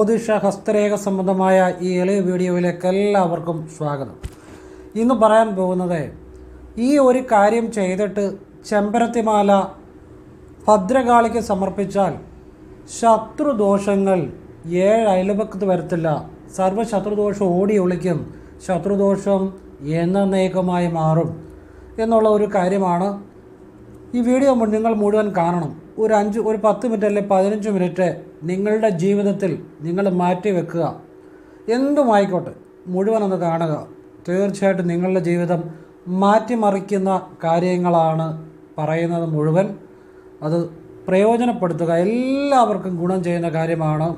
ജ്യോതിഷ ഹസ്തരേഖ സംബന്ധമായ ഈ എളിയ വീഡിയോയിലേക്ക് എല്ലാവർക്കും സ്വാഗതം. ഇന്ന് പറയാൻ പോകുന്നത് ഈ ഒരു കാര്യം ചെയ്തിട്ട് ചെമ്പരത്തിമാല ഭദ്രകാളിക്ക് സമർപ്പിച്ചാൽ ശത്രുദോഷങ്ങൾ ഏഴ് അയൽപക്കത്ത് വരത്തില്ല. സർവ ശത്രുദോഷം ഓടി ഒളിക്കും. ശത്രുദോഷം എന്നേക്കമായി മാറും. എന്നുള്ള ഒരു കാര്യമാണ് ഈ വീഡിയോ നിങ്ങൾ മുഴുവൻ കാണണം. ഒരു അഞ്ച് ഒരു പത്ത് മിനിറ്റ് അല്ലെങ്കിൽ പതിനഞ്ച് മിനിറ്റ് നിങ്ങളുടെ ജീവിതത്തിൽ നിങ്ങൾ മാറ്റി വെക്കുക. എന്തുമായിക്കോട്ടെ മുഴുവൻ ഒന്ന് കാണുക. തീർച്ചയായിട്ടും നിങ്ങളുടെ ജീവിതം മാറ്റിമറിക്കുന്ന കാര്യങ്ങളാണ് പറയുന്നത് മുഴുവൻ. അത് പ്രയോജനപ്പെടുത്തുക. എല്ലാവർക്കും ഗുണം ചെയ്യുന്ന കാര്യമാണ്.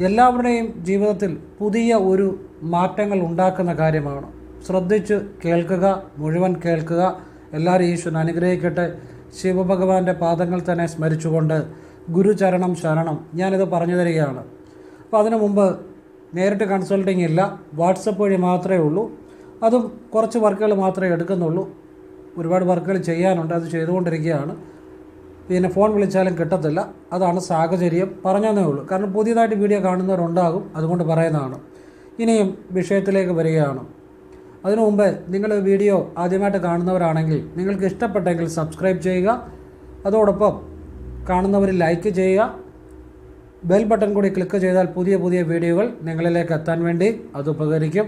എല്ലാവരുടെയും ജീവിതത്തിൽ പുതിയ ഒരു മാറ്റങ്ങൾ ഉണ്ടാക്കുന്ന കാര്യമാണ്. ശ്രദ്ധിച്ച് കേൾക്കുക മുഴുവൻ കേൾക്കുക. എല്ലാവരും ഈശ്വരൻ അനുഗ്രഹിക്കട്ടെ. ശിവഭഗവാന്റെ പാദങ്ങൾ തന്നെ സ്മരിച്ചുകൊണ്ട് ഗുരുചരണം ശരണം ഞാനിത് പറഞ്ഞു തരികയാണ്. അപ്പോൾ അതിനു മുമ്പ് നേരിട്ട് കൺസൾട്ടിങ് ഇല്ല. വാട്സപ്പ് വഴി മാത്രമേ ഉള്ളൂ. അതും കുറച്ച് വർക്കുകൾ മാത്രമേ എടുക്കുന്നുള്ളൂ. ഒരുപാട് വർക്കുകൾ ചെയ്യാനുണ്ട്. അത് ചെയ്തുകൊണ്ടിരിക്കുകയാണ്. പിന്നെ ഫോൺ വിളിച്ചാലും കിട്ടത്തില്ല. അതാണ് സാഹചര്യം. പറഞ്ഞതേ ഉള്ളൂ. കാരണം പുതിയതായിട്ട് വീഡിയോ കാണുന്നവരുണ്ടാകും. അതുകൊണ്ട് പറയുന്നതാണ്. ഇനിയും വിഷയത്തിലേക്ക് വരികയാണ്. അതിനു മുമ്പ് നിങ്ങൾ വീഡിയോ ആദ്യമായിട്ട് കാണുന്നവരാണെങ്കിൽ നിങ്ങൾക്ക് ഇഷ്ടപ്പെട്ടെങ്കിൽ സബ്സ്ക്രൈബ് ചെയ്യുക. അതോടൊപ്പം കാണുന്നവർ ലൈക്ക് ചെയ്യുക. ബെൽ ബട്ടൺ കൂടി ക്ലിക്ക് ചെയ്താൽ പുതിയ പുതിയ വീഡിയോകൾ നിങ്ങളിലേക്ക് എത്താൻ വേണ്ടി അത് ഉപകരിക്കും.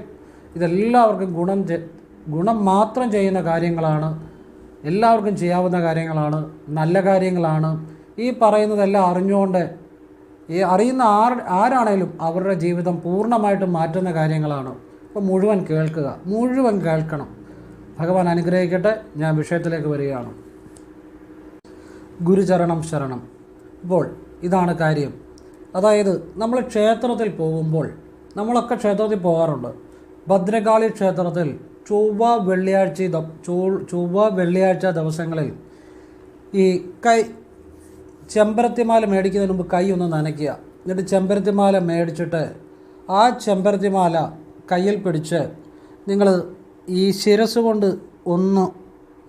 ഇതെല്ലാവർക്കും ഗുണം ഗുണം മാത്രം ചെയ്യുന്ന കാര്യങ്ങളാണ്. എല്ലാവർക്കും ചെയ്യാവുന്ന കാര്യങ്ങളാണ്. നല്ല കാര്യങ്ങളാണ്. ഈ പറയുന്നതെല്ലാം അറിഞ്ഞുകൊണ്ട് ഈ അറിയുന്ന ആർ ആരാണേലും അവരുടെ ജീവിതം പൂർണമായിട്ടും മാറ്റുന്ന കാര്യങ്ങളാണ്. അപ്പോൾ മുഴുവൻ കേൾക്കുക. മുഴുവൻ കേൾക്കണം. ഭഗവാൻ അനുഗ്രഹിക്കട്ടെ. ഞാൻ വിഷയത്തിലേക്ക് വരികയാണ്. ഗുരുചരണം ശരണം. അപ്പോൾ ഇതാണ് കാര്യം. അതായത് നമ്മൾ ക്ഷേത്രത്തിൽ പോകുമ്പോൾ നമ്മളൊക്കെ ക്ഷേത്രത്തിൽ പോകാറുണ്ട്. ഭദ്രകാളി ക്ഷേത്രത്തിൽ ചൊവ്വ വെള്ളിയാഴ്ച ചൊവ്വ വെള്ളിയാഴ്ച ദിവസങ്ങളിൽ ഈ കൈ ചെമ്പരത്തിമാല മേടിക്കുന്നതിന് മുമ്പ് കൈ ഒന്ന് നനയ്ക്കുക. എന്നിട്ട് ചെമ്പരത്തിമാല മേടിച്ചിട്ട് ആ ചെമ്പരത്തിമാല കയ്യിൽ പിടിച്ച് നിങ്ങൾ ഈ ശിരസ് കൊണ്ട് ഒന്ന്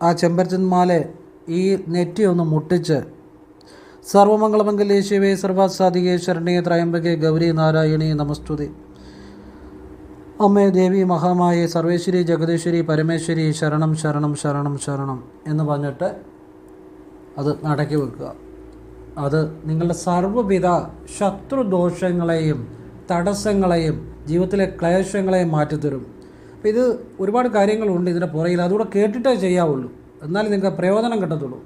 ആ ചെമ്പരത്തിന്മാലെ ഈ നെറ്റി ഒന്ന് മുട്ടിച്ച് സർവമംഗളമംഗലേ ശിവേ സർവാസാധികേ ശരണേ ത്രയംബകേ ഗൗരി നാരായണി നമസ്തുതി. അമ്മേ ദേവി മഹാമായ സർവേശ്വരി ജഗദീശ്വരി പരമേശ്വരി ശരണം ശരണം ശരണം ശരണം എന്ന് പറഞ്ഞിട്ട് അത് നടക്കി വെക്കുക. അത് നിങ്ങളുടെ സർവവിധ ശത്രുദോഷങ്ങളെയും തടസ്സങ്ങളെയും ജീവിതത്തിലെ ക്ലേശങ്ങളെ മാറ്റിത്തരും. അപ്പോൾ ഇത് ഒരുപാട് കാര്യങ്ങളുണ്ട് ഇതിന്റെ പുറയിൽ അതുകൂടെ കേട്ടിട്ടേ ചെയ്യാവുള്ളൂ. എന്നാലും നിങ്ങൾക്ക് പ്രയോജനം കിട്ടത്തുള്ളൂ.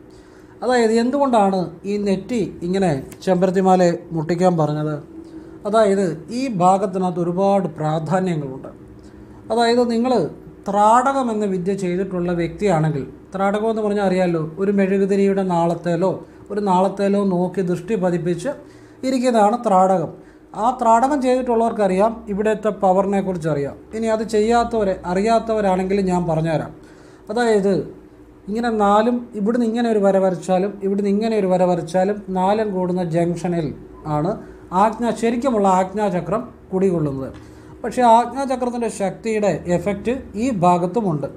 അതായത് എന്തുകൊണ്ടാണ് ഈ നെറ്റി ഇങ്ങനെ ചെമ്പരത്തിമാല മുട്ടിക്കാൻ പറഞ്ഞത്? അതായത് ഈ ഭാഗത്തിനകത്ത് ഒരുപാട് പ്രാധാന്യങ്ങളുണ്ട്. അതായത് നിങ്ങൾ ത്രാടകം എന്ന വിദ്യ ചെയ്തിട്ടുള്ള വ്യക്തിയാണെങ്കിൽ ത്രാടകം എന്ന് പറഞ്ഞാൽ അറിയാമല്ലോ ഒരു മെഴുകുതിരിയുടെ നാളത്തേലോ ഒരു നാളത്തേലോ നോക്കി ദൃഷ്ടി പതിപ്പിച്ച് ഇരിക്കുന്നതാണ് ത്രാടകം. ആ ത്രാടകം ചെയ്തിട്ടുള്ളവർക്കറിയാം ഇവിടുത്തെ പവറിനെ കുറിച്ച് അറിയാം ഇനി അത് ചെയ്യാത്തവരെ അറിയാത്തവരാണെങ്കിൽ ഞാൻ പറഞ്ഞുതരാം. അതായത് ഇങ്ങനെ നാലും ഇവിടുന്ന് ഇങ്ങനെ ഒരു വര വരച്ചാലും ഇവിടുന്ന് ഇങ്ങനെ ഒരു വര വരച്ചാലും നാലും കൂടുന്ന ജംഗ്ഷനിൽ ആണ് ആജ്ഞ ശരിക്കുമുള്ള ആജ്ഞാചക്രം കുടികൊള്ളുന്നത്. പക്ഷേ ആജ്ഞാചക്രത്തിന്റെ ശക്തിയുടെ എഫക്റ്റ് ഈ ഭാഗത്തുമുണ്ട്.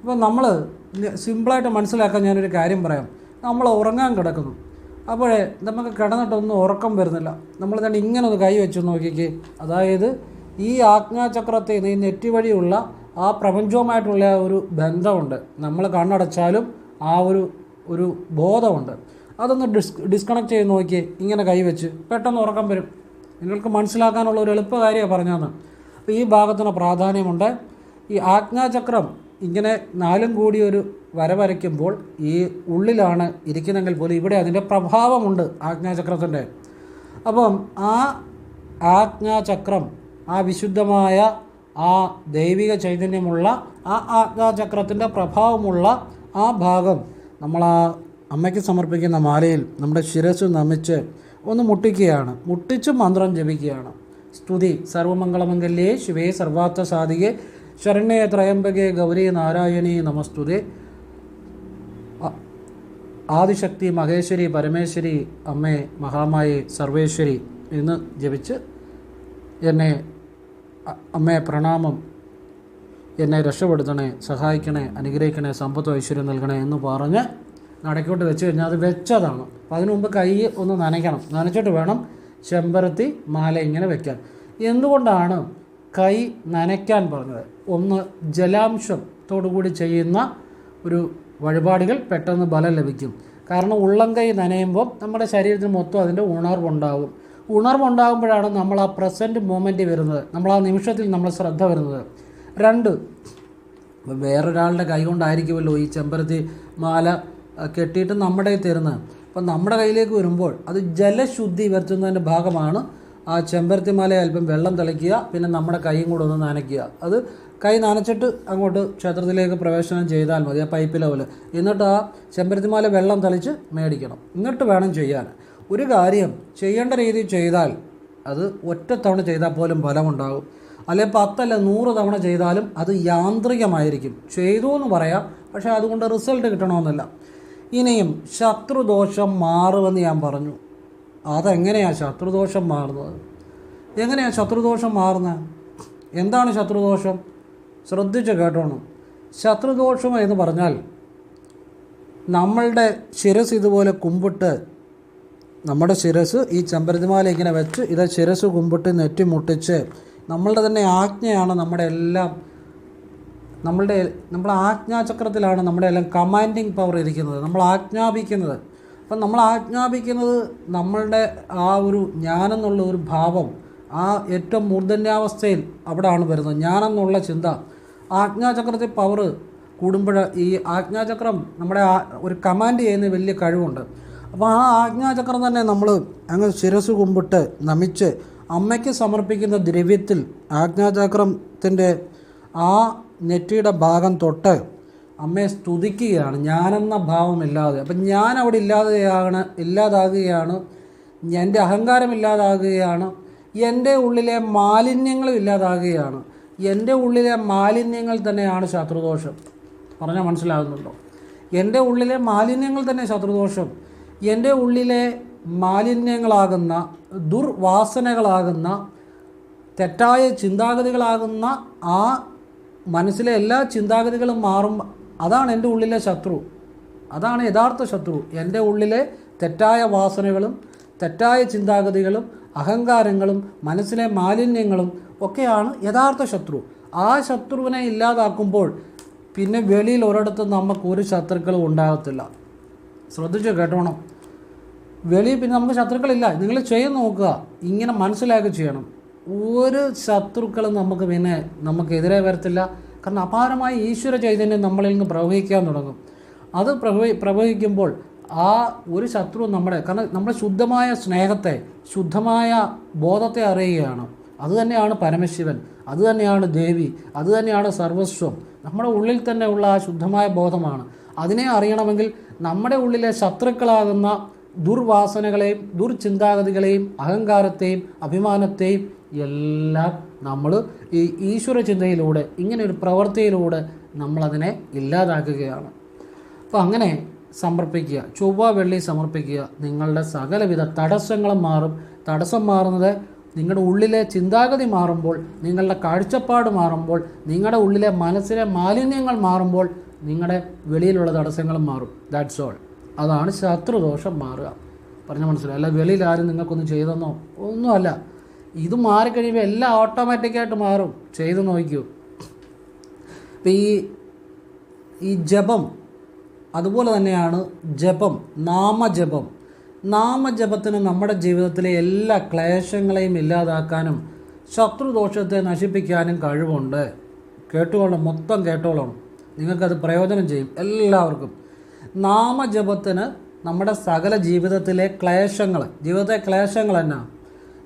അപ്പോൾ നമ്മൾ സിമ്പിളായിട്ട് മനസ്സിലാക്കാൻ ഞാനൊരു കാര്യം പറയാം. നമ്മൾ ഉറങ്ങാൻ കിടക്കുന്നു. അപ്പോഴേ നമുക്ക് കിടന്നിട്ടൊന്നും ഉറക്കം വരുന്നില്ല. നമ്മൾ തന്നെ ഇങ്ങനെ ഒന്ന് കൈ വെച്ച് നോക്കിക്കേ. അതായത് ഈ ആജ്ഞാചക്രത്തിൽ നിന്ന് ഈ നെറ്റി വഴിയുള്ള ആ പ്രപഞ്ചവുമായിട്ടുള്ള ഒരു ബന്ധമുണ്ട്. നമ്മൾ കണ്ണടച്ചാലും ആ ഒരു ഒരു ബോധമുണ്ട്. അതൊന്ന് ഡിസ് ഡിസ്കണക്ട് ചെയ്ത് നോക്കിയേ. ഇങ്ങനെ കൈവച്ച് പെട്ടെന്ന് ഉറക്കം വരും. നിങ്ങൾക്ക് മനസ്സിലാക്കാനുള്ള ഒരു എളുപ്പ കാര്യമാണ് പറഞ്ഞതെന്ന് അപ്പോൾ ഈ ഭാഗത്തിന് പ്രാധാന്യമുണ്ട്. ഈ ആജ്ഞാചക്രം ഇങ്ങനെ നാലും കൂടി ഒരു വര വരയ്ക്കുമ്പോൾ ഈ ഉള്ളിലാണ് ഇരിക്കുന്നെങ്കിൽ പോലും ഇവിടെ അതിന്റെ പ്രഭാവമുണ്ട് ആജ്ഞാചക്രത്തിന്റെ. അപ്പം ആ ആജ്ഞാചക്രം ആ വിശുദ്ധമായ ആ ദൈവിക ചൈതന്യമുള്ള ആ ആജ്ഞാചക്രത്തിന്റെ പ്രഭാവമുള്ള ആ ഭാഗം നമ്മൾ ആ അമ്മയ്ക്ക് സമർപ്പിക്കുന്ന മാലയിൽ നമ്മുടെ ശിരസ് നമിച്ച് ഒന്ന് മുട്ടിക്കുകയാണ്. മുട്ടിച്ച് മന്ത്രം ജപിക്കുകയാണ്. സ്തുതി. സർവമംഗളമംഗല്യേ. ശിവേ സർവാർത്ഥ സാധികെ ശരണ്യേ ത്രയംബകെ ഗൗരി നാരായണി നമസ്തുതേ. ആദിശക്തി മഹേശ്വരി പരമേശ്വരി അമ്മേ മഹാമായി സർവേശ്വരി എന്ന് ജപിച്ച് എന്നെ അമ്മയെ അമ്മേ പ്രണാമം. എന്നെ രക്ഷപ്പെടുത്തണേ സഹായിക്കണേ അനുഗ്രഹിക്കണേ സമ്പത്ത് ഐശ്വര്യം നൽകണേ എന്ന് പറഞ്ഞ് നടക്കോട്ട് വെച്ച് കഴിഞ്ഞാൽ അത് വെച്ചതാണ്. അപ്പം അതിനു മുമ്പ് കൈ ഒന്ന് നനയ്ക്കണം. നനച്ചിട്ട് വേണം ചെമ്പരത്തി മാല ഇങ്ങനെ വെക്കാൻ. എന്തുകൊണ്ടാണ് കൈ നനയ്ക്കാൻ പറഞ്ഞത്. ഒന്ന് ജലാംശത്തോടുകൂടി ചെയ്യുന്ന ഒരു വഴിപാടുകൾ പെട്ടെന്ന് ബലം ലഭിക്കും. കാരണം ഉള്ളം കൈ നനയുമ്പോൾ നമ്മുടെ ശരീരത്തിന് മൊത്തം അതിന്റെ ഉണർവുണ്ടാകും ഉണർവുണ്ടാകുമ്പോഴാണ് നമ്മൾ ആ പ്രസന്റ് മൊമെന്റ് വരുന്നത്. നമ്മൾ ആ നിമിഷത്തിൽ നമ്മൾ ശ്രദ്ധ വരുന്നത്. രണ്ട് വേറൊരാളുടെ കൈ കൊണ്ടായിരിക്കുമല്ലോ ഈ ചെമ്പരത്തി മാല കെട്ടിയിട്ട് നമ്മുടെ തരുന്നത്. അപ്പം നമ്മുടെ കയ്യിലേക്ക് വരുമ്പോൾ അത് ജലശുദ്ധി വരുത്തുന്നതിന്റെ ഭാഗമാണ് ആ ചെമ്പരത്തി മാല അല്പം വെള്ളം തിളയ്ക്കുക പിന്നെ നമ്മുടെ കൈയും കൂടെ ഒന്ന് നനയ്ക്കുക. അത് കൈ നനച്ചിട്ട് അങ്ങോട്ട് ക്ഷേത്രത്തിലേക്ക് പ്രവേശനം ചെയ്താൽ മതി ആ പൈപ്പ് ലെവൽ എന്നിട്ട് ആ ചെമ്പരത്തി മാല വെള്ളം തളിച്ച് മേടിക്കണം. എന്നിട്ട് വേണം ചെയ്യാൻ. ഒരു കാര്യം ചെയ്യേണ്ട രീതി ചെയ്താൽ അത് ഒറ്റത്തവണ ചെയ്താൽ പോലും ഫലമുണ്ടാകും. അല്ലെ പത്തല്ല നൂറ് തവണ ചെയ്താലും അത് യാന്ത്രികമായിരിക്കും. ചെയ്തു എന്ന് പറയാം പക്ഷേ അതുകൊണ്ട് റിസൾട്ട് കിട്ടണമെന്നല്ല. ഇനിയും ശത്രുദോഷം മാറുമെന്ന് ഞാൻ പറഞ്ഞു. അതെങ്ങനെയാണ് ശത്രുദോഷം മാറുന്നത്? എങ്ങനെയാണ് ശത്രുദോഷം മാറുന്നത് എന്താണ് ശത്രുദോഷം? ശ്രദ്ധിച്ച് കേട്ടോണം. ശത്രുദോഷം എന്ന് പറഞ്ഞാൽ നമ്മളുടെ ശിരസ് ഇതുപോലെ കുമ്പിട്ട് നമ്മുടെ ശിരസ് ഈ ചെമ്പരത്തിമാല ഇങ്ങനെ വെച്ച് ഇത് ശിരസ് കുമ്പിട്ട് നെറ്റി മുട്ടിച്ച് നമ്മളുടെ തന്നെ ആജ്ഞയാണ് നമ്മുടെ എല്ലാം നമ്മളുടെ നമ്മുടെ ആജ്ഞാചക്രത്തിലാണ് നമ്മുടെ എല്ലാം കമാൻഡിങ് പവർ ഇരിക്കുന്നത്. നമ്മൾ ആജ്ഞാപിക്കുന്നത്. അപ്പം നമ്മൾ ആജ്ഞാപിക്കുന്നത് നമ്മളുടെ ആ ഒരു ഞാനെന്നുള്ള ഒരു ഭാവം ആ ഏറ്റവും മൂർധന്യാവസ്ഥയിൽ അവിടെയാണ് വരുന്നത്. ഞാനെന്നുള്ള ചിന്ത. ആജ്ഞാചക്രത്തിൽ പവർ കൂടുമ്പോൾ ഈ ആജ്ഞാചക്രം നമ്മുടെ ഒരു കമാൻഡ് ചെയ്യുന്ന വലിയ കഴിവുണ്ട്. അപ്പോൾ ആ ആജ്ഞാചക്രം തന്നെ നമ്മൾ അങ്ങ് ശിരസ് കുമ്പിട്ട് നമിച്ച് അമ്മയ്ക്ക് സമർപ്പിക്കുന്ന ദ്രവ്യത്തിൽ ആജ്ഞാചക്രത്തിന്റെ ആ നെറ്റിയുടെ ഭാഗം തൊട്ട് അമ്മയെ സ്തുതിക്കുകയാണ്. ഞാനെന്ന ഭാവമില്ലാതെ അപ്പം ഞാൻ അവിടെ ഇല്ലാതെയാണ് ഇല്ലാതാകുകയാണ്. എന്റെ അഹങ്കാരം ഇല്ലാതാകുകയാണ്. എന്റെ ഉള്ളിലെ മാലിന്യങ്ങളും ഇല്ലാതാകുകയാണ്. എന്റെ ഉള്ളിലെ മാലിന്യങ്ങൾ തന്നെയാണ് ശത്രുദോഷം. പറഞ്ഞാൽ മനസ്സിലാകുന്നുണ്ടോ? എന്റെ ഉള്ളിലെ മാലിന്യങ്ങൾ തന്നെ ശത്രുദോഷം. എന്റെ ഉള്ളിലെ മാലിന്യങ്ങളാകുന്ന ദുർവാസനകളാകുന്ന തെറ്റായ ചിന്താഗതികളാകുന്ന ആ മനസ്സിലെ എല്ലാ ചിന്താഗതികളും മാറും അതാണ് എന്റെ ഉള്ളിലെ ശത്രു. അതാണ് യഥാർത്ഥ ശത്രു. എന്റെ ഉള്ളിലെ തെറ്റായ വാസനകളും തെറ്റായ ചിന്താഗതികളും അഹങ്കാരങ്ങളും മനസ്സിലെ മാലിന്യങ്ങളും ഒക്കെയാണ് യഥാർത്ഥ ശത്രു. ആ ശത്രുവിനെ ഇല്ലാതാക്കുമ്പോൾ പിന്നെ വെളിയിൽ ഒരിടത്തും നമുക്ക് ഒരു ശത്രുക്കളും ഉണ്ടാകത്തില്ല. ശ്രദ്ധിച്ചു കേട്ടോണം. വെളിയിൽ പിന്നെ നമുക്ക് ശത്രുക്കളില്ല. നിങ്ങൾ ചെയ്ത് നോക്കുക. ഇങ്ങനെ മനസ്സിലാക്കി ചെയ്യണം. ഒരു ശത്രുക്കളും നമുക്ക് പിന്നെ നമുക്കെതിരെ വരത്തില്ല. കാരണം അപാരമായ ഈശ്വര ചൈതന്യം നമ്മളിൽ നിന്ന് പ്രവഹിക്കാൻ തുടങ്ങും. അത് പ്രവഹി പ്രവഹിക്കുമ്പോൾ ആ ഒരു ശത്രു നമ്മുടെ കാരണം നമ്മുടെ ശുദ്ധമായ സ്നേഹത്തെ ശുദ്ധമായ ബോധത്തെ അറിയുകയാണ്. അതുതന്നെയാണ് പരമശിവൻ അതുതന്നെയാണ് ദേവി അതുതന്നെയാണ് സർവസ്വം. നമ്മുടെ ഉള്ളിൽ തന്നെ ഉള്ള ആ ശുദ്ധമായ ബോധമാണ്. അതിനെ അറിയണമെങ്കിൽ നമ്മുടെ ഉള്ളിലെ ശത്രുക്കളാകുന്ന ദുർവാസനകളെയും ദുർചിന്താഗതികളെയും അഹങ്കാരത്തെയും അഭിമാനത്തെയും എല്ലാം നമ്മൾ ഈ ഈശ്വര ചിന്തയിലൂടെ ഇങ്ങനെ ഒരു പ്രവൃത്തിയിലൂടെ നമ്മളതിനെ ഇല്ലാതാക്കുകയാണ്. അപ്പോൾ അങ്ങനെ സമർപ്പിക്കുക ചൊവ്വ വെള്ളി സമർപ്പിക്കുക നിങ്ങളുടെ സകലവിധ തടസ്സങ്ങളും മാറും. തടസ്സം മാറുന്നത് നിങ്ങളുടെ ഉള്ളിലെ ചിന്താഗതി മാറുമ്പോൾ നിങ്ങളുടെ കാഴ്ചപ്പാട് മാറുമ്പോൾ നിങ്ങളുടെ ഉള്ളിലെ മനസ്സിലെ മാലിന്യങ്ങൾ മാറുമ്പോൾ നിങ്ങളുടെ വെളിയിലുള്ള തടസ്സങ്ങളും മാറും. ദാറ്റ്സ് ഓൾ അതാണ് ശത്രുദോഷം മാറുക. പറഞ്ഞ മനസ്സിലായി? അല്ല വെളിയിൽ ആരും നിങ്ങൾക്കൊന്നും ചെയ്തെന്നോ? ഒന്നുമല്ല. ഇത് മാറിക്കഴിയുമ്പോൾ എല്ലാം ഓട്ടോമാറ്റിക്കായിട്ട് മാറും. ചെയ്ത് നോക്കൂ ഇപ്പം ഈ ഈ ജപം അതുപോലെ തന്നെയാണ് ജപം നാമജപം. നാമജപത്തിന് നമ്മുടെ ജീവിതത്തിലെ എല്ലാ ക്ലേശങ്ങളെയും ഇല്ലാതാക്കാനും ശത്രുദോഷത്തെ നശിപ്പിക്കാനും കഴിവുണ്ട്. കേട്ടുകൊള്ളണം മൊത്തം കേട്ടോളണം. നിങ്ങൾക്കത് പ്രയോജനം ചെയ്യും എല്ലാവർക്കും. നാമജപത്തിന് നമ്മുടെ സകല ജീവിതത്തിലെ ക്ലേശങ്ങൾ ജീവിതത്തെ ക്ലേശങ്ങൾ എന്നാ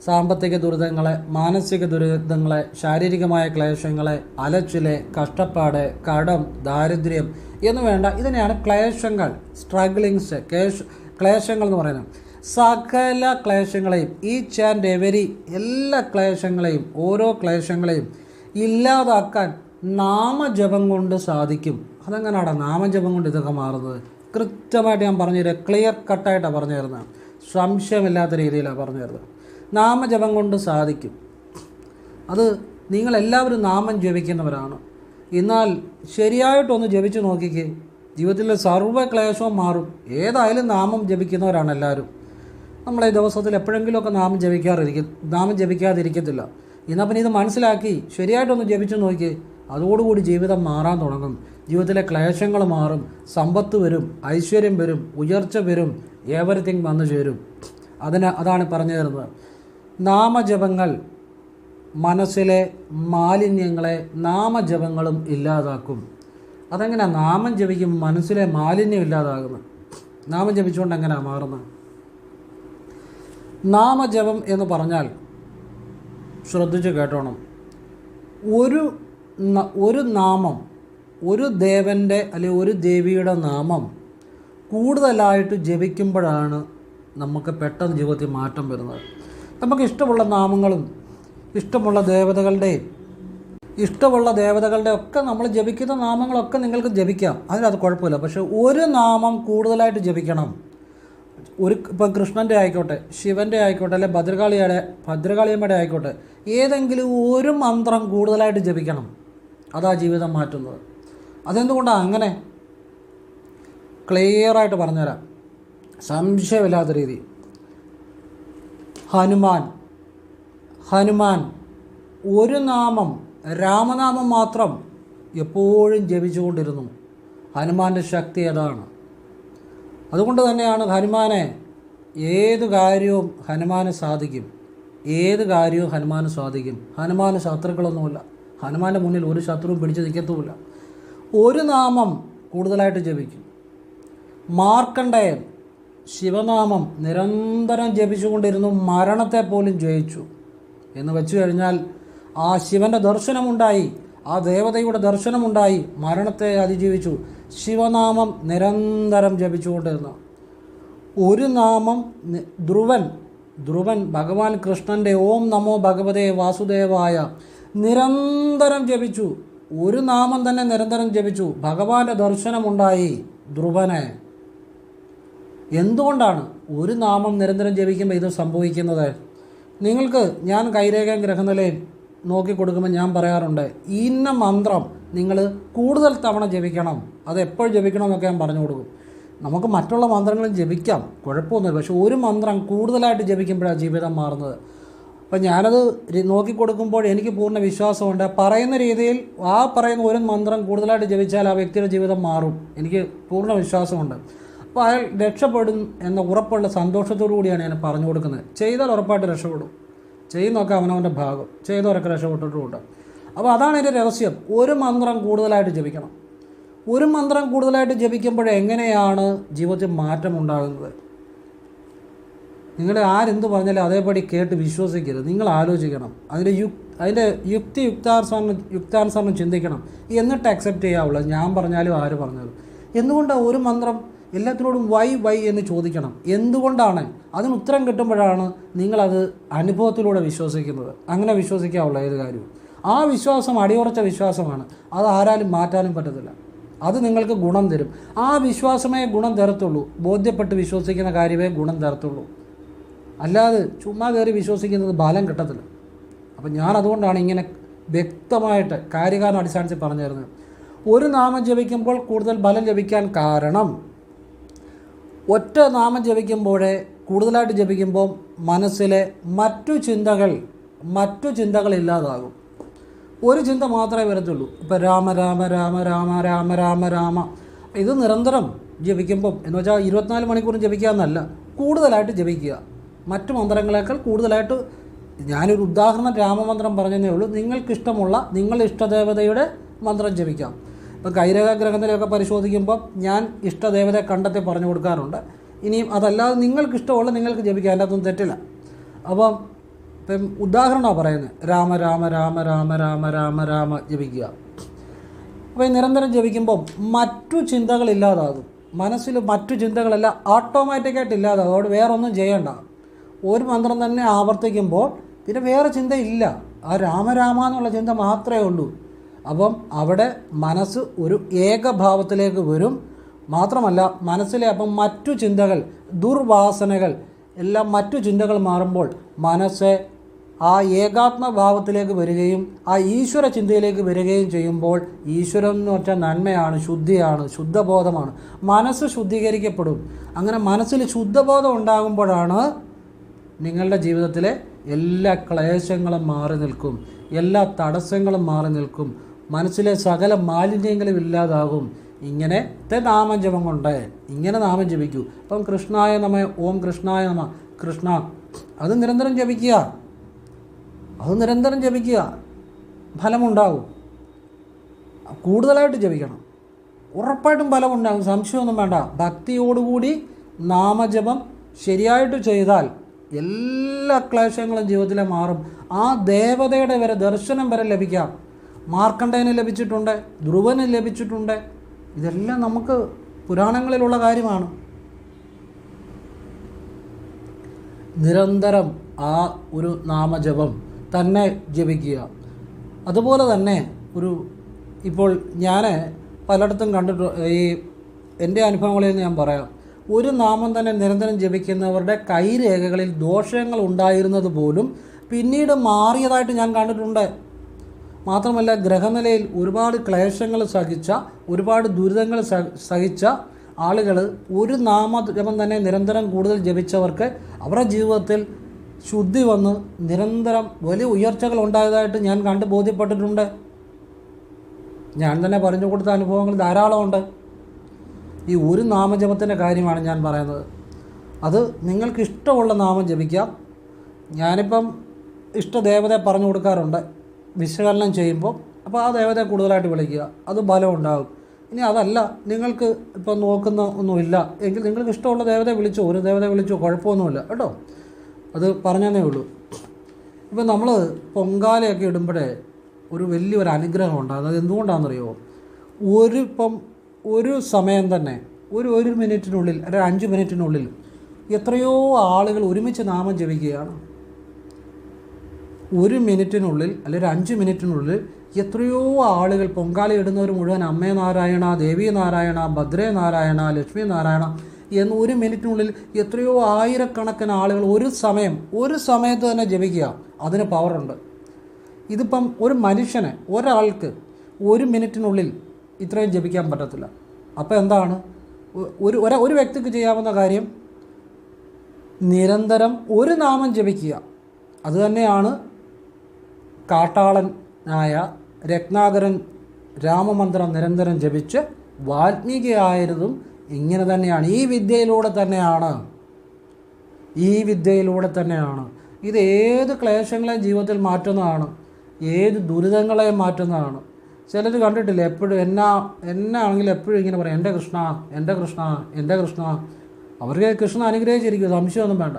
സാമ്പത്തിക ദുരിതങ്ങളെ മാനസിക ദുരിതങ്ങളെ ശാരീരികമായ ക്ലേശങ്ങളെ അലച്ചിലെ കഷ്ടപ്പാട് കടം ദാരിദ്ര്യം എന്ന് വേണ്ട ഇതിനെയാണ് ക്ലേശങ്ങൾ സ്ട്രഗ്ലിങ്സ് ക്ലേശ ക്ലേശങ്ങൾ എന്ന് പറയുന്നത്. സകല ക്ലേശങ്ങളെയും ഈച്ച് ആൻഡ് എവരി എല്ലാ ക്ലേശങ്ങളെയും ഓരോ ക്ലേശങ്ങളെയും ഇല്ലാതാക്കാൻ നാമജപം കൊണ്ട് സാധിക്കും. അതെങ്ങനെയാണ് നാമജപം കൊണ്ട് ഇതൊക്കെ മാറുന്നത്? കൃത്യമായിട്ട് ഞാൻ പറഞ്ഞുതരാം ക്ലിയർ കട്ടായിട്ടാണ് പറഞ്ഞു തരുന്നത് സംശയമില്ലാത്ത രീതിയിലാണ് പറഞ്ഞു തരുന്നത് നാമജപം കൊണ്ട് സാധിക്കും. അത് നിങ്ങളെല്ലാവരും നാമം ജപിക്കുന്നവരാണ്. എന്നാൽ ശരിയായിട്ടൊന്ന് ജപിച്ചു നോക്കിക്കേ. ജീവിതത്തിലെ സർവ ക്ലേശവും മാറും. ഏതായാലും നാമം ജപിക്കുന്നവരാണ് എല്ലാവരും. നമ്മൾ ഈ ദിവസത്തിൽ എപ്പോഴെങ്കിലുമൊക്കെ നാമം ജപിക്കാറിരിക്കും നാമം ജപിക്കാതിരിക്കത്തില്ല. എന്നാൽ പിന്നെ ഇത് മനസ്സിലാക്കി ശരിയായിട്ടൊന്ന് ജപിച്ചു നോക്കി അതോടുകൂടി ജീവിതം മാറാൻ തുടങ്ങും. ജീവിതത്തിലെ ക്ലേശങ്ങൾ മാറും. സമ്പത്ത് വരും. ഐശ്വര്യം വരും. ഉയർച്ച വരും. എവറിത്തിങ് വന്നു ചേരും. അതിന് അതാണ് പറഞ്ഞു തരുന്നത്. നാമജപങ്ങൾ മനസ്സിലെ മാലിന്യങ്ങളെ നാമജപങ്ങളും ഇല്ലാതാക്കും. അതെങ്ങനെ നാമം ജപിക്കും? മനസ്സിലെ മാലിന്യം ഇല്ലാതാകുന്നത്. നാമം ജപിച്ചുകൊണ്ട് എങ്ങനെയാണ് മാറുന്നത്? നാമജപം എന്ന് പറഞ്ഞാൽ ശ്രദ്ധിച്ച് കേട്ടോണം. ഒരു ഒരു നാമം ഒരു ദേവന്റെ അല്ലെങ്കിൽ ഒരു ദേവിയുടെ നാമം കൂടുതലായിട്ട് ജപിക്കുമ്പോഴാണ് നമുക്ക് പെട്ടെന്ന് ജീവിതത്തിൽ മാറ്റം വരുന്നത്. നമുക്ക് ഇഷ്ടമുള്ള നാമങ്ങളും ഇഷ്ടമുള്ള ദേവതകളുടെയും ഇഷ്ടമുള്ള ദേവതകളുടെ ഒക്കെ നമ്മൾ ജപിക്കുന്ന നാമങ്ങളൊക്കെ നിങ്ങൾക്ക് ജപിക്കാം. അതിനത് കുഴപ്പമില്ല. പക്ഷേ ഒരു നാമം കൂടുതലായിട്ട് ജപിക്കണം. ഒരു ഇപ്പം കൃഷ്ണന്റെ ആയിക്കോട്ടെ ശിവന്റെ ആയിക്കോട്ടെ അല്ലെ ഭദ്രകാളിയുടെ ഭദ്രകാളിയമ്മയുടെ ആയിക്കോട്ടെ ഏതെങ്കിലും ഒരു മന്ത്രം കൂടുതലായിട്ട് ജപിക്കണം. അതാ ജീവിതം മാറ്റുന്നത്. അതെന്തുകൊണ്ടാണ് അങ്ങനെ? ക്ലിയറായിട്ട് പറഞ്ഞുതരാം. സംശയമില്ലാത്ത രീതി. ഹനുമാൻ. ഹനുമാൻ ഒരു നാമം രാമനാമം മാത്രം എപ്പോഴും ജപിച്ചുകൊണ്ടിരുന്നു. ഹനുമാന്റെ ശക്തി അതാണ്. അതുകൊണ്ട് തന്നെയാണ് ഹനുമാനെ ഏത് കാര്യവും ഹനുമാന് സാധിക്കും. ഏത് കാര്യവും ഹനുമാന് സാധിക്കും. ഹനുമാന് ശത്രുക്കളൊന്നുമില്ല. ഹനുമാന്റെ മുന്നിൽ ഒരു ശത്രുവും പിടിച്ചു നിൽക്കത്തുമില്ല. ഒരു നാമം കൂടുതലായിട്ട് ജപിക്കും. മാർക്കണ്ഡയൻ ശിവനാമം നിരന്തരം ജപിച്ചുകൊണ്ടിരുന്നു മരണത്തെ പോലും ജയിച്ചു. എന്ന് വെച്ചു കഴിഞ്ഞാൽ ആ ശിവന്റെ ദർശനമുണ്ടായി ആ ദേവതയുടെ ദർശനമുണ്ടായി മരണത്തെ അതിജീവിച്ചു. ശിവനാമം നിരന്തരം ജപിച്ചുകൊണ്ടിരുന്നു. ഒരു നാമം ധ്രുവൻ ധ്രുവൻ ഭഗവാൻ കൃഷ്ണന്റെ ഓം നമോ ഭഗവതേ വാസുദേവായ നിരന്തരം ജപിച്ചു. ഒരു നാമം തന്നെ നിരന്തരം ജപിച്ചു. ഭഗവാന്റെ ദർശനമുണ്ടായി ധ്രുവനെ. എന്തുകൊണ്ടാണ് ഒരു നാമം നിരന്തരം ജപിക്കുമ്പോൾ ഇത് സംഭവിക്കുന്നത്? നിങ്ങൾക്ക് ഞാൻ കൈരേഖ ഗ്രഹനിലയും നോക്കി കൊടുക്കുമ്പോൾ ഞാൻ പറയാറുണ്ട് ഇന്ന മന്ത്രം നിങ്ങൾ കൂടുതൽ തവണ ജപിക്കണം. അത് എപ്പോൾ ജപിക്കണം എന്നൊക്കെ ഞാൻ പറഞ്ഞു കൊടുക്കും. നമുക്ക് മറ്റുള്ള മന്ത്രങ്ങളും ജപിക്കാം കുഴപ്പമൊന്നുമില്ല. പക്ഷേ ഒരു മന്ത്രം കൂടുതലായിട്ട് ജപിക്കുമ്പോഴാണ് ജീവിതം മാറുന്നത്. അപ്പം ഞാനത് നോക്കിക്കൊടുക്കുമ്പോൾ എനിക്ക് പൂർണ വിശ്വാസമുണ്ട്. പറയുന്ന രീതിയിൽ ആ പറയുന്ന ഒരു മന്ത്രം കൂടുതലായിട്ട് ജപിച്ചാൽ ആ വ്യക്തിയുടെ ജീവിതം മാറും. എനിക്ക് പൂർണ വിശ്വാസമുണ്ട്. അപ്പോൾ അയാൾ രക്ഷപ്പെടും എന്ന ഉറപ്പുള്ള സന്തോഷത്തോടു കൂടിയാണ് ഞാൻ പറഞ്ഞു കൊടുക്കുന്നത്. ചെയ്താൽ ഉറപ്പായിട്ട് രക്ഷപ്പെടും. ചെയ്യുന്നൊക്കെ അവനവന്റെ ഭാഗം. ചെയ്തവരൊക്കെ രക്ഷപ്പെട്ടിട്ടുമുണ്ട് അപ്പോൾ അതാണ് എന്റെ രഹസ്യം. ഒരു മന്ത്രം കൂടുതലായിട്ട് ജപിക്കണം. ഒരു മന്ത്രം കൂടുതലായിട്ട് ജപിക്കുമ്പോൾ എങ്ങനെയാണ് ജീവിതത്തിൽ മാറ്റം ഉണ്ടാകുന്നത്? നിങ്ങൾ ആരെന്ത് പറഞ്ഞാലും അതേപടി കേട്ട് വിശ്വസിക്കരുത്. നിങ്ങൾ ആലോചിക്കണം. അതിന്റെ യുക് അതിന്റെ യുക്തി യുക്താനുസരണം യുക്താനുസരണം ചിന്തിക്കണം. എന്നിട്ട് അക്സെപ്റ്റ് ചെയ്യാവുള്ളൂ. ഞാൻ പറഞ്ഞാലും ആര് പറഞ്ഞാലും. എന്തുകൊണ്ടാണ് ഒരു മന്ത്രം എല്ലാത്തിനോടും വൈ വൈ എന്ന് ചോദിക്കണം. എന്തുകൊണ്ടാണ്? അതിന് ഉത്തരം കിട്ടുമ്പോഴാണ് നിങ്ങളത് അനുഭവത്തിലൂടെ വിശ്വസിക്കുന്നത്. അങ്ങനെ വിശ്വസിക്കാവുള്ള ഏത് കാര്യവും. ആ വിശ്വാസം അടിയുറച്ച വിശ്വാസമാണ്. അത് ആരാലും മാറ്റാനും പറ്റത്തില്ല. അത് നിങ്ങൾക്ക് ഗുണം തരും. ആ വിശ്വാസമേ ഗുണം തരത്തുള്ളൂ. ബോധ്യപ്പെട്ട് വിശ്വസിക്കുന്ന കാര്യമേ ഗുണം തരത്തുള്ളൂ. അല്ലാതെ ചുമ്മാ കയറി വിശ്വസിക്കുന്നത് ബലം കിട്ടത്തില്ല. അപ്പം ഞാൻ അതുകൊണ്ടാണ് ഇങ്ങനെ വ്യക്തമായിട്ട് കാര്യകാരണ അടിസ്ഥാനത്തിൽ പറഞ്ഞു തരുന്നത് ഒരു നാമം ജപിക്കുമ്പോൾ കൂടുതൽ ബലം ലഭിക്കാൻ കാരണം ഒറ്റ നാമം ജപിക്കുമ്പോഴേ കൂടുതലായിട്ട് ജപിക്കുമ്പോൾ മനസ്സിലെ മറ്റു ചിന്തകൾ മറ്റു ചിന്തകൾ ഇല്ലാതാകും. ഒരു ചിന്ത മാത്രമേ വരത്തുള്ളൂ. ഇപ്പം രാമ രാമ രാമ രാമ രാമ രാമ രാമ. ഇത് നിരന്തരം ജപിക്കുമ്പം എന്ന് വെച്ചാൽ ഇരുപത്തിനാല് മണിക്കൂറും ജപിക്കാമെന്നല്ല കൂടുതലായിട്ട് ജപിക്കുക. മറ്റു മന്ത്രങ്ങളേക്കാൾ കൂടുതലായിട്ട് ഞാനൊരു ഉദാഹരണം രാമമന്ത്രം പറഞ്ഞതേ ഉള്ളൂ. നിങ്ങൾക്കിഷ്ടമുള്ള നിങ്ങളുടെ ഇഷ്ടദേവതയുടെ മന്ത്രം ജപിക്കാം. ഇപ്പം കൈരേഖാഗ്രഹത്തിലൊക്കെ പരിശോധിക്കുമ്പോൾ ഞാൻ ഇഷ്ടദേവതയെ കണ്ടെത്തി പറഞ്ഞു കൊടുക്കാറുണ്ട്. ഇനിയും അതല്ലാതെ നിങ്ങൾക്ക് ഇഷ്ടമുള്ള നിങ്ങൾക്ക് ജപിക്കാം അതിന്റെ അതൊന്നും തെറ്റില്ല. അപ്പം ഇപ്പം ഉദാഹരണമാണ് പറയുന്നത്. രാമ രാമ രാമ രാമ രാമ രാമ രാമ ജപിക്കുക. അപ്പോൾ ഈ നിരന്തരം ജപിക്കുമ്പോൾ മറ്റു ചിന്തകളില്ലാതാകും മനസ്സിൽ മറ്റു ചിന്തകളെല്ലാം ഓട്ടോമാറ്റിക്കായിട്ട് ഇല്ലാതാകും. അവിടെ വേറെ ഒന്നും ചെയ്യേണ്ട. ഒരു മന്ത്രം തന്നെ ആവർത്തിക്കുമ്പോൾ പിന്നെ വേറെ ചിന്തയില്ല. ആ രാമരാമ എന്നുള്ള ചിന്ത മാത്രമേ ഉള്ളൂ. അപ്പം അവിടെ മനസ്സ് ഒരു ഏകഭാവത്തിലേക്ക് വരും. മാത്രമല്ല മനസ്സിലെ അപ്പം മറ്റു ചിന്തകൾ ദുർവാസനകൾ എല്ലാം മറ്റു ചിന്തകൾ മാറുമ്പോൾ മനസ്സ് ആ ഏകാത്മഭാവത്തിലേക്ക് വരികയും ആ ഈശ്വര ചിന്തയിലേക്ക് വരികയും ചെയ്യുമ്പോൾ ഈശ്വരം എന്ന് വെച്ചാൽ നന്മയാണ് ശുദ്ധിയാണ് ശുദ്ധബോധമാണ്. മനസ്സ് ശുദ്ധീകരിക്കപ്പെടും. അങ്ങനെ മനസ്സിൽ ശുദ്ധബോധം ഉണ്ടാകുമ്പോഴാണ് നിങ്ങളുടെ ജീവിതത്തിലെ എല്ലാ ക്ലേശങ്ങളും മാറി നിൽക്കും. എല്ലാ തടസ്സങ്ങളും മാറി നിൽക്കും. മനസ്സിലെ സകല മാലിന്യങ്ങളും ഇല്ലാതാകും. ഇങ്ങനത്തെ നാമജപം കൊണ്ട് ഇങ്ങനെ നാമം ജപിക്കൂ. അപ്പം കൃഷ്ണായ നമ ഓം കൃഷ്ണായ നമ കൃഷ്ണ. അത് നിരന്തരം ജപിക്കുക. അത് നിരന്തരം ജപിക്കുക. ഫലമുണ്ടാകും. കൂടുതലായിട്ട് ജപിക്കണം. ഉറപ്പായിട്ടും ഫലമുണ്ടാകും. സംശയമൊന്നും വേണ്ട. ഭക്തിയോടുകൂടി നാമജപം ശരിയായിട്ട് ചെയ്താൽ എല്ലാ ക്ലേശങ്ങളും ജീവിതത്തിലെ മാറും. ആ ദേവതയുടെ വരെ ദർശനം വരെ ലഭിക്കാം. മാർക്കണ്ഡേന് ലഭിച്ചിട്ടുണ്ട് ധ്രുവന് ലഭിച്ചിട്ടുണ്ട്. ഇതെല്ലാം നമുക്ക് പുരാണങ്ങളിലുള്ള കാര്യമാണ്. നിരന്തരം ആ ഒരു നാമജപം തന്നെ ജപിക്കുക. അതുപോലെ തന്നെ ഒരു ഇപ്പോൾ ഞാൻ പലയിടത്തും കണ്ടിട്ട് ഈ എന്റെ അനുഭവങ്ങളിൽ ഞാൻ പറയാം. ഒരു നാമം തന്നെ നിരന്തരം ജപിക്കുന്നവരുടെ കൈരേഖകളിൽ ദോഷങ്ങൾ ഉണ്ടായിരുന്നത് പോലും പിന്നീട് മാറിയതായിട്ട് ഞാൻ കണ്ടിട്ടുണ്ട്. മാത്രമല്ല ഗ്രഹനിലയിൽ ഒരുപാട് ക്ലേശങ്ങൾ സഹിച്ച ഒരുപാട് ദുരിതങ്ങൾ സഹിച്ച ആളുകൾ ഒരു നാമജപം തന്നെ നിരന്തരം കൂടുതൽ ജപിച്ചവർക്ക് അവരുടെ ജീവിതത്തിൽ ശുദ്ധി വന്ന് നിരന്തരം വലിയ ഉയർച്ചകൾ ഉണ്ടായതായിട്ട് ഞാൻ കണ്ട് ബോധ്യപ്പെട്ടിട്ടുണ്ട്. ഞാൻ തന്നെ പറഞ്ഞു കൊടുത്ത അനുഭവങ്ങൾ ധാരാളമുണ്ട്. ഈ ഒരു നാമജപത്തിന്റെ കാര്യമാണ് ഞാൻ പറയുന്നത്. അത് നിങ്ങൾക്ക് ഇഷ്ടമുള്ള നാമം ജപിക്കാം. ഞാനിപ്പം ഇഷ്ടദേവതയെ പറഞ്ഞു കൊടുക്കാറുണ്ട്. വിശകലനം ചെയ്യുമ്പോൾ അപ്പോൾ ആ ദേവതയെ കൂടുതലായിട്ട് വിളിക്കുക. അത് ബലം ഉണ്ടാകും ഇനി അതല്ല നിങ്ങൾക്ക് ഇപ്പം നോക്കുന്ന ഒന്നുമില്ല. എങ്കിൽ നിങ്ങൾക്ക് ഇഷ്ടമുള്ള ദേവതയെ വിളിച്ചോ ഒരു ദേവതയെ വിളിച്ചോ കുഴപ്പമൊന്നുമില്ല. കേട്ടോ? അത് പറഞ്ഞതേ ഉള്ളൂ. ഇപ്പം നമ്മൾ പൊങ്കാലയൊക്കെ ഇടുമ്പോഴേ ഒരു വലിയൊരു അനുഗ്രഹമുണ്ട്. അത് എന്തുകൊണ്ടാണെന്നറിയോ? ഒരു ഇപ്പം ഒരു സമയം തന്നെ ഒരു ഒരു മിനിറ്റിനുള്ളിൽ അല്ലെങ്കിൽ അഞ്ച് മിനിറ്റിനുള്ളിൽ എത്രയോ ആളുകൾ ഒരുമിച്ച് നാമം ജപിക്കുകയാണ്. ഒരു മിനിറ്റിനുള്ളിൽ അല്ലെങ്കിൽ ഒരു അഞ്ച് മിനിറ്റിനുള്ളിൽ എത്രയോ ആളുകൾ പൊങ്കാല ഇടുന്നവർ മുഴുവൻ അമ്മേ നാരായണ ദേവി നാരായണ ഭദ്രേ നാരായണ ലക്ഷ്മി നാരായണ എന്ന് ഒരു മിനിറ്റിനുള്ളിൽ എത്രയോ ആയിരക്കണക്കിന് ആളുകൾ ഒരു സമയം ഒരു സമയത്ത് തന്നെ ജപിക്കുക. അതിന് പവറുണ്ട് ഇതിപ്പം ഒരു മനുഷ്യന് ഒരാൾക്ക് ഒരു മിനിറ്റിനുള്ളിൽ ഇത്രയും ജപിക്കാൻ പറ്റത്തില്ല. അപ്പോൾ എന്താണ്? ഒര- ഒരു വ്യക്തിക്ക് ചെയ്യാവുന്ന കാര്യം നിരന്തരം ഒരു നാമം ജപിക്കുക. അതുതന്നെയാണ് കാട്ടാളനായ രത്നാകരൻ രാമമന്ത്രം നിരന്തരം ജപിച്ച് വാൽമീകിയായതും ഇങ്ങനെ തന്നെയാണ്. ഈ വിദ്യയിലൂടെ തന്നെയാണ്. ഈ വിദ്യയിലൂടെ തന്നെയാണ്. ഇത് ഏത് ക്ലേശങ്ങളെയും ജീവിതത്തിൽ മാറ്റുന്നതാണ്? ഏത് ദുരിതങ്ങളെയും മാറ്റുന്നതാണ്? ചിലർ കണ്ടിട്ടില്ല? എപ്പോഴും എന്നാ എന്നാണെങ്കിൽ എപ്പോഴും ഇങ്ങനെ പറയും എന്റെ കൃഷ്ണ എന്റെ കൃഷ്ണ എന്റെ കൃഷ്ണ. അവർക്ക് കൃഷ്ണ അനുഗ്രഹിച്ചിരിക്കും സംശയമൊന്നും വേണ്ട.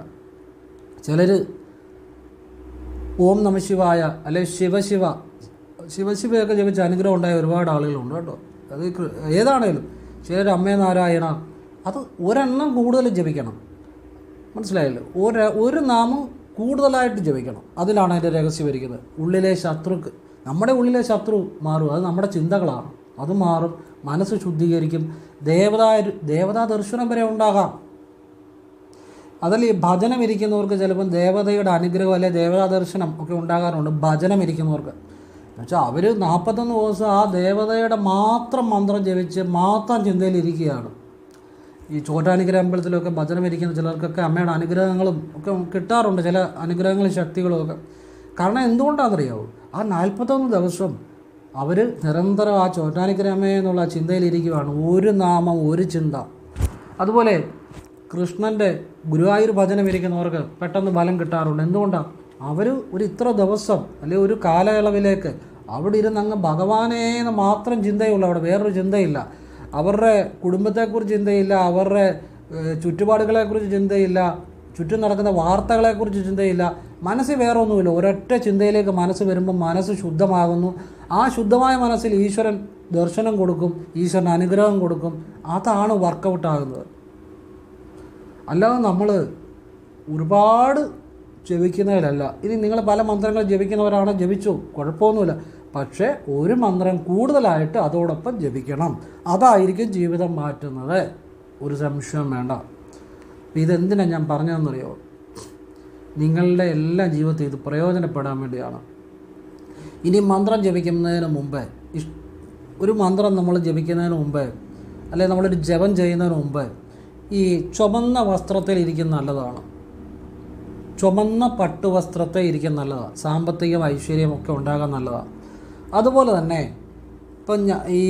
ചിലർ ഓം നമ ശിവായ അല്ലെ ശിവശിവ ശിവശിവയൊക്കെ ജപിച്ച അനുഗ്രഹം ഉണ്ടായ ഒരുപാട് ആളുകളുണ്ട് കേട്ടോ. അത് ഏതാണേലും ചിലർ അമ്മേ നാരായണ അത് ഒരെണ്ണം കൂടുതൽ ജപിക്കണം. മനസ്സിലായല്ലോ? ഒരു ഒരു നാമം കൂടുതലായിട്ട് ജപിക്കണം. അതിലാണ് അതിന്റെ രഹസ്യം ഇരിക്കുന്നത്. ഉള്ളിലെ ശത്രുക്ക് നമ്മുടെ ഉള്ളിലെ ശത്രു മാറും. അത് നമ്മുടെ ചിന്തകളാണ്. അത് മാറും. മനസ്സ് ശുദ്ധീകരിക്കും. ദേവതാ ദേവതാ ദർശനം വരെ ഉണ്ടാകാം. അതിൽ ഈ ഭജനം ഇരിക്കുന്നവർക്ക് ചിലപ്പം ദേവതയുടെ അനുഗ്രഹം അല്ലെ ദേവതാ ദർശനം ഒക്കെ ഉണ്ടാകാറുണ്ട്. ഭജനം ഇരിക്കുന്നവർക്ക് എന്നുവെച്ചാൽ അവർ നാൽപ്പത്തൊന്ന് ദിവസം ആ ദേവതയുടെ മാത്രം മന്ത്രം ജപിച്ച് മാത്രം ചിന്തയിലിരിക്കുകയാണ് ഈ ചോറ്റാനുഗ്രഹ അമ്പലത്തിലൊക്കെ ഭജനം ഇരിക്കുന്ന ചിലർക്കൊക്കെ അമ്മയുടെ അനുഗ്രഹങ്ങളും ഒക്കെ കിട്ടാറുണ്ട്. ചില അനുഗ്രഹങ്ങളും ശക്തികളും ഒക്കെ. കാരണം എന്തുകൊണ്ടാണെന്നറിയാവൂ? ആ നാൽപ്പത്തൊന്ന് ദിവസം അവർ നിരന്തരം ആ ചോറ്റാനുഗ്രഹമേ എന്നുള്ള ചിന്തയിലിരിക്കുകയാണ് ഒരു നാമം ഒരു ചിന്ത. അതുപോലെ കൃഷ്ണന്റെ ഗുരുവായൂർ ഭജനം ഇരിക്കുന്നവർക്ക് പെട്ടെന്ന് ബലം കിട്ടാറുണ്ട്. എന്തുകൊണ്ടാണ് അവർ ഒരു ഇത്ര ദിവസം അല്ലെങ്കിൽ ഒരു കാലയളവിലേക്ക് അവിടെ ഇരുന്ന് അങ്ങ് ഭഗവാനേന്ന് മാത്രം ചിന്തയുള്ളൂ. അവിടെ വേറൊരു ചിന്തയില്ല. അവരുടെ കുടുംബത്തെക്കുറിച്ച് ചിന്തയില്ല. അവരുടെ ചുറ്റുപാടുകളെക്കുറിച്ച് ചിന്തയില്ല. ചുറ്റും നടക്കുന്ന വാർത്തകളെക്കുറിച്ച് ചിന്തയില്ല. മനസ്സ് വേറെ ഒന്നുമില്ല ഒരൊറ്റ ചിന്തയിലേക്ക് മനസ്സ് വരുമ്പോൾ മനസ്സ് ശുദ്ധമാകുന്നു. ആ ശുദ്ധമായ മനസ്സിൽ ഈശ്വരൻ ദർശനം കൊടുക്കും. ഈശ്വരൻ അനുഗ്രഹം കൊടുക്കും. അതാണ് വർക്കൗട്ട് ആകുന്നത്. അല്ലാതെ നമ്മൾ ഒരുപാട് ജപിക്കുന്നതിലല്ല ഇനി നിങ്ങൾ പല മന്ത്രങ്ങൾ ജപിക്കുന്നവരാണ്? ജപിച്ചു. കുഴപ്പമൊന്നുമില്ല. പക്ഷേ ഒരു മന്ത്രം കൂടുതലായിട്ട് അതോടൊപ്പം ജപിക്കണം. അതായിരിക്കും ജീവിതം മാറ്റുന്നത്. ഒരു സംശയം വേണ്ട. ഇതെന്തിനാണ് ഞാൻ പറഞ്ഞതെന്നറിയോ? നിങ്ങളുടെ എല്ലാ ജീവിതത്തിൽ ഇത് പ്രയോജനപ്പെടാൻ വേണ്ടിയാണ്. ഇനി മന്ത്രം ജപിക്കുന്നതിന് മുമ്പേ ഒരു മന്ത്രം നമ്മൾ ജപിക്കുന്നതിന് മുമ്പേ അല്ലെങ്കിൽ നമ്മളൊരു ജപം ചെയ്യുന്നതിന് മുമ്പ് ഈ ചുമന്ന വസ്ത്രത്തിൽ ഇരിക്കുന്ന നല്ലതാണ്. ചുമന്ന പട്ടുവസ്ത്രത്തെ ഇരിക്കുന്ന നല്ലതാണ്. സാമ്പത്തികം ഐശ്വര്യം ഒക്കെ ഉണ്ടാകാൻ നല്ലതാണ്. അതുപോലെ തന്നെ ഇപ്പം ഈ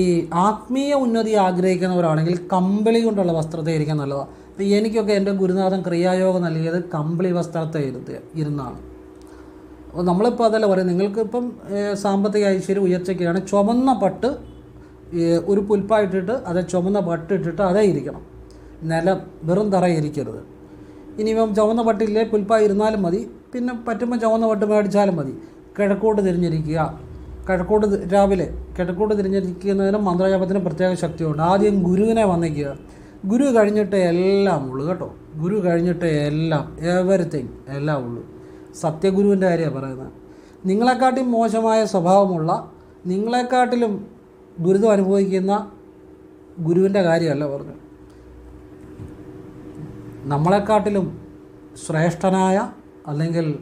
ആത്മീയ ഉന്നതി ആഗ്രഹിക്കുന്നവരാണെങ്കിൽ കമ്പിളി കൊണ്ടുള്ള വസ്ത്രത്തെ ഇരിക്കാൻ നല്ലതാണ്. ഇപ്പം എനിക്കൊക്കെ എന്റെ ഗുരുനാഥൻ ക്രിയായോഗം നൽകിയത് കമ്പിളി വസ്ത്രത്തെ ഇരുത്തി ഇരുന്നാണ്. അപ്പോൾ നമ്മളിപ്പോൾ അതല്ല പറയും നിങ്ങൾക്ക് ഇപ്പം സാമ്പത്തിക ഐശ്വര്യം ഉയർച്ചയ്ക്കാണ് ചുമന്ന പട്ട് ഒരു പുൽപ്പായിട്ടിട്ട് അത് ചുമന്ന പട്ട് ഇട്ടിട്ട് അതേ ഇരിക്കണം. നിലം വെറും തറയിരിക്കരുത്. ഇനി ഇനിയിപ്പം ചുവന്ന പട്ടില്ലേ പുൽപ്പായി ഇരുന്നാലും മതി പിന്നെ പറ്റുമ്പോൾ ചുവന്ന പട്ട് മേടിച്ചാലും മതി. കിഴക്കോട്ട് തിരിഞ്ഞിരിക്കുക. കിഴക്കോട്ട് രാവിലെ കിഴക്കോട്ട് തിരിഞ്ഞിരിക്കുന്നതിന് മന്ത്രജാപത്തിന് പ്രത്യേക ശക്തിയുണ്ട്. ആദ്യം ഗുരുവിനെ വന്നിക്കുക ഗുരു കഴിഞ്ഞിട്ട് എല്ലാം ഉള്ളു കേട്ടോ. ഗുരു കഴിഞ്ഞിട്ട് എല്ലാം എവരിത്തിങ് എല്ലാം ഉള്ളു. സത്യഗുരുവിന്റെ കാര്യമാണ് പറയുന്നത്. നിങ്ങളെക്കാട്ടിലും മോശമായ സ്വഭാവമുള്ള നിങ്ങളെക്കാട്ടിലും ദുരിതം അനുഭവിക്കുന്ന ഗുരുവിന്റെ കാര്യമല്ല പറഞ്ഞു നമ്മളെക്കാട്ടിലും ശ്രേഷ്ഠനായ അല്ലെങ്കിൽ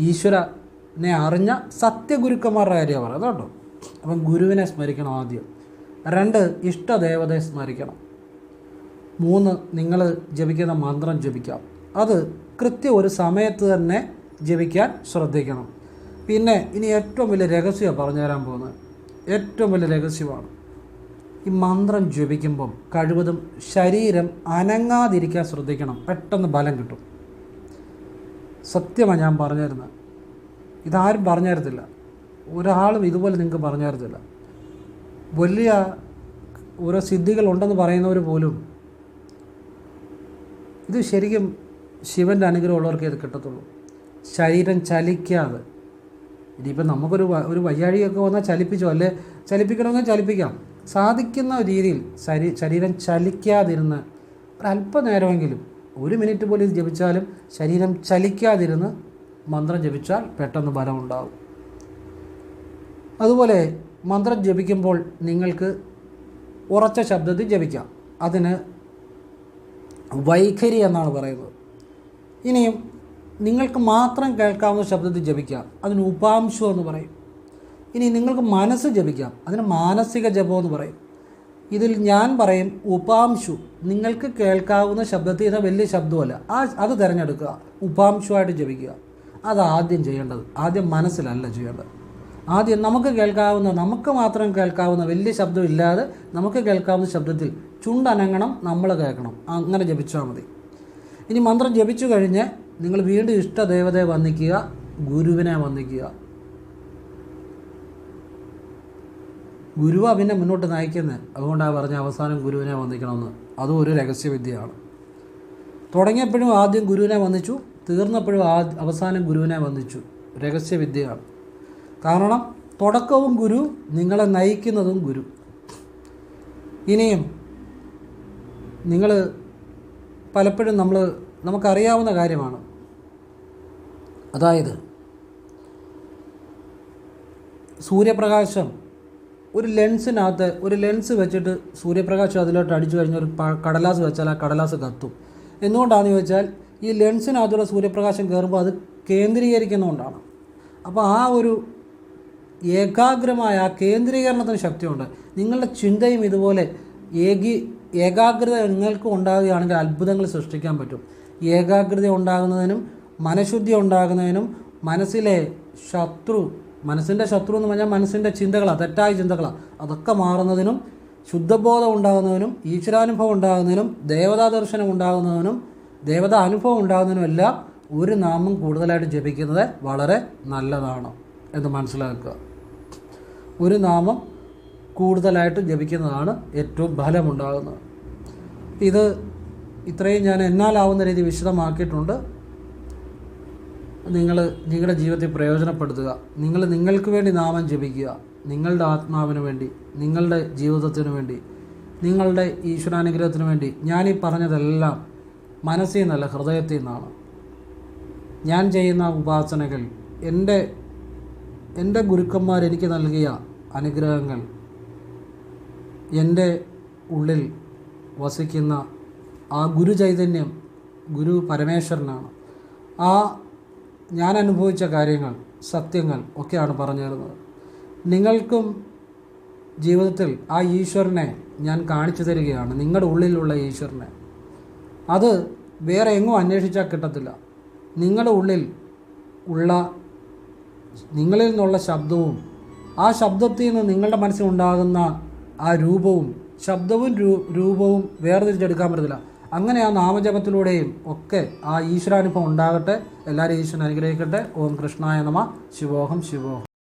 ഈശ്വരനെ അറിഞ്ഞ സത്യഗുരുക്കന്മാരുടെ കാര്യം പറയുന്നത് കേട്ടോ അപ്പം ഗുരുവിനെ സ്മരിക്കണം ആദ്യം. രണ്ട് ഇഷ്ടദേവതയെ സ്മരിക്കണം. മൂന്ന് നിങ്ങൾ ജപിക്കുന്ന മന്ത്രം ജപിക്കാം. അത് കൃത്യം ഒരു സമയത്ത് തന്നെ ജപിക്കാൻ ശ്രദ്ധിക്കണം. പിന്നെ ഇനി ഏറ്റവും വലിയ രഹസ്യമാണ് പറഞ്ഞു തരാൻ പോകുന്നത്. ഏറ്റവും വലിയ രഹസ്യമാണ്. ഈ മന്ത്രം ജപിക്കുമ്പം കഴിവതും ശരീരം അനങ്ങാതിരിക്കാൻ ശ്രദ്ധിക്കണം. പെട്ടെന്ന് ബലം കിട്ടും. സത്യമാണ് ഞാൻ പറഞ്ഞിരുന്നത്. ഇതാരും പറഞ്ഞു ഒരാളും ഇതുപോലെ നിങ്ങൾക്ക് പറഞ്ഞു വലിയ ഓരോ സിദ്ധികൾ ഉണ്ടെന്ന് പറയുന്നവർ പോലും ഇത് ശരിക്കും ശിവന്റെ അനുഗ്രഹമുള്ളവർക്കേ ഇത് കിട്ടത്തുള്ളൂ. ശരീരം ചലിക്കാതെ. ഇനിയിപ്പോൾ നമുക്കൊരു ഒരു വയ്യാഴിയൊക്കെ വന്നാൽ ചലിപ്പിച്ചോ? അല്ലെ? ചലിപ്പിക്കണമെങ്കിൽ ചലിപ്പിക്കാം. സാധിക്കുന്ന രീതിയിൽ ശരീ ശരീരം ചലിക്കാതിരുന്ന് ഒരല്പനേരമെങ്കിലും ഒരു മിനിറ്റ് പോലും ജപിച്ചാലും ശരീരം ചലിക്കാതിരുന്ന് മന്ത്രം ജപിച്ചാൽ പെട്ടെന്ന് ഫലമുണ്ടാവും. അതുപോലെ മന്ത്രം ജപിക്കുമ്പോൾ നിങ്ങൾക്ക് ഉറച്ച ശബ്ദത്തിൽ ജപിക്കാം. അതിന് വൈഖരി എന്നാണ് പറയുന്നത്. ഇനിയും നിങ്ങൾക്ക് മാത്രം കേൾക്കാവുന്ന ശബ്ദത്തിൽ ജപിക്കാം. അതിന് ഉപാംശം എന്ന് പറയും. ഇനി നിങ്ങൾക്ക് മനസ്സ് ജപിക്കാം. അതിന് മാനസിക ജപം എന്ന് പറയും. ഇതിൽ ഞാൻ പറയും ഉപാംശു. നിങ്ങൾക്ക് കേൾക്കാവുന്ന ശബ്ദത്തിൽ ഇത് വലിയ ശബ്ദമല്ല. ആ അത് തിരഞ്ഞെടുക്കുക. ഉപാംശുവായിട്ട് ജപിക്കുക. അത് ആദ്യം ചെയ്യേണ്ടത്. ആദ്യം മനസ്സിലല്ല ചെയ്യേണ്ടത്. ആദ്യം നമുക്ക് കേൾക്കാവുന്ന നമുക്ക് മാത്രം കേൾക്കാവുന്ന വലിയ ശബ്ദമില്ലാതെ നമുക്ക് കേൾക്കാവുന്ന ശബ്ദത്തിൽ ചുണ്ടനങ്ങണം നമ്മൾ കേൾക്കണം. അങ്ങനെ ജപിച്ചാൽ മതി. ഇനി മന്ത്രം ജപിച്ചു കഴിഞ്ഞ് നിങ്ങൾ വീണ്ടും ഇഷ്ടദേവതയെ വന്ദിക്കുക ഗുരുവിനെ വന്ദിക്കുക. ഗുരുവാ പിന്നെ മുന്നോട്ട് നയിക്കുന്നത് അതുകൊണ്ടാണ് പറഞ്ഞ അവസാനം ഗുരുവിനെ വന്ദിക്കണമെന്ന്. അതും ഒരു രഹസ്യവിദ്യയാണ്. തുടങ്ങിയപ്പോഴും ആദ്യം ഗുരുവിനെ വന്ദിച്ചു. തീർന്നപ്പോഴും ആദ്യ അവസാനം ഗുരുവിനെ വന്ദിച്ചു. രഹസ്യവിദ്യയാണ്. കാരണം തുടക്കവും ഗുരു നിങ്ങളെ നയിക്കുന്നതും ഗുരു. ഇനിയും നിങ്ങൾ പലപ്പോഴും നമ്മൾ നമുക്കറിയാവുന്ന കാര്യമാണ്. അതായത് സൂര്യപ്രകാശം ഒരു ലെൻസിനകത്ത് ഒരു ലെൻസ് വെച്ചിട്ട് സൂര്യപ്രകാശം അതിലോട്ട് അടിച്ചു കഴിഞ്ഞാൽ ഒരു കടലാസ് വെച്ചാൽ ആ കടലാസ് കത്തും. എന്തുകൊണ്ടാണെന്ന് ചോദിച്ചാൽ ഈ ലെൻസിനകത്തൂടെ സൂര്യപ്രകാശം കയറുമ്പോൾ അത് കേന്ദ്രീകരിക്കുന്നതുകൊണ്ടാണ്. അപ്പോൾ ആ ഒരു ഏകാഗ്രമായ ആ കേന്ദ്രീകരണത്തിന് ശക്തിയുണ്ട്. നിങ്ങളുടെ ചിന്തയും ഇതുപോലെ ഏകി ഏകാഗ്രത നിങ്ങൾക്ക് ഉണ്ടാകുകയാണെങ്കിൽ അത്ഭുതങ്ങൾ സൃഷ്ടിക്കാൻ പറ്റും. ഏകാഗ്രത ഉണ്ടാകുന്നതിനും മനഃശുദ്ധി ഉണ്ടാകുന്നതിനും മനസ്സിലെ ശത്രു മനസ്സിന്റെ ശത്രു എന്ന് പറഞ്ഞാൽ മനസ്സിന്റെ ചിന്തകളാണ് തെറ്റായ ചിന്തകളാണ് അതൊക്കെ മാറുന്നതിനും ശുദ്ധബോധം ഉണ്ടാകുന്നതിനും ഈശ്വരാനുഭവം ഉണ്ടാകുന്നതിനും ദേവതാ ദർശനം ഉണ്ടാകുന്നതിനും ദേവതാ അനുഭവം ഉണ്ടാകുന്നതിനും എല്ലാം ഒരു നാമം കൂടുതലായിട്ട് ജപിക്കുന്നത് വളരെ നല്ലതാണ് എന്ന് മനസ്സിലാക്കുക. ഒരു നാമം കൂടുതലായിട്ട് ജപിക്കുന്നതാണ് ഏറ്റവും ഫലമുണ്ടാകുന്നത്. ഇത് ഇത്രയും ഞാൻ എന്നാലാവുന്ന രീതി വിശദമാക്കിയിട്ടുണ്ട്. നിങ്ങൾ നിങ്ങളുടെ ജീവിതത്തെ പ്രയോജനപ്പെടുത്തുക. നിങ്ങൾ നിങ്ങൾക്ക് വേണ്ടി നാമം ജപിക്കുക. നിങ്ങളുടെ ആത്മാവിന് വേണ്ടി നിങ്ങളുടെ ജീവിതത്തിന് വേണ്ടി നിങ്ങളുടെ ഈശ്വരാനുഗ്രഹത്തിന് വേണ്ടി ഞാൻ ഈ പറഞ്ഞതെല്ലാം മനസ്സിൽ നിന്നല്ല ഹൃദയത്തിൽ നിന്നാണ്. ഞാൻ ചെയ്യുന്ന ഉപാസനകൾ എന്റെ എന്റെ ഗുരുക്കന്മാർ എനിക്ക് നൽകിയ അനുഗ്രഹങ്ങൾ എന്റെ ഉള്ളിൽ വസിക്കുന്ന ആ ഗുരു ചൈതന്യം ഗുരു പരമേശ്വരനാണ്. ആ ഞാൻ അനുഭവിച്ച കാര്യങ്ങൾ സത്യങ്ങൾ ഒക്കെയാണ് പറഞ്ഞു തരുന്നത് നിങ്ങൾക്കും ജീവിതത്തിൽ ആ ഈശ്വരനെ ഞാൻ കാണിച്ചു തരികയാണ്. നിങ്ങളുടെ ഉള്ളിലുള്ള ഈശ്വരനെ. അത് വേറെ എങ്ങും അന്വേഷിച്ചാൽ കിട്ടത്തില്ല. നിങ്ങളുടെ ഉള്ളിൽ ഉള്ള നിങ്ങളിൽ നിന്നുള്ള ശബ്ദവും ആ ശബ്ദത്തിൽ നിന്ന് നിങ്ങളുടെ മനസ്സിലുണ്ടാകുന്ന ആ രൂപവും ശബ്ദവും രൂപവും വേർതിരിച്ചെടുക്കാൻ പറ്റത്തില്ല. അങ്ങനെ ആ നാമജപത്തിലൂടെയും ഒക്കെ ആ ഈശ്വരാനുഭവം ഉണ്ടാകട്ടെ. എല്ലാവരും ഈശ്വരൻ അനുഗ്രഹിക്കട്ടെ. ഓം കൃഷ്ണായ നമ. ശിവോഹം ശിവോഹം.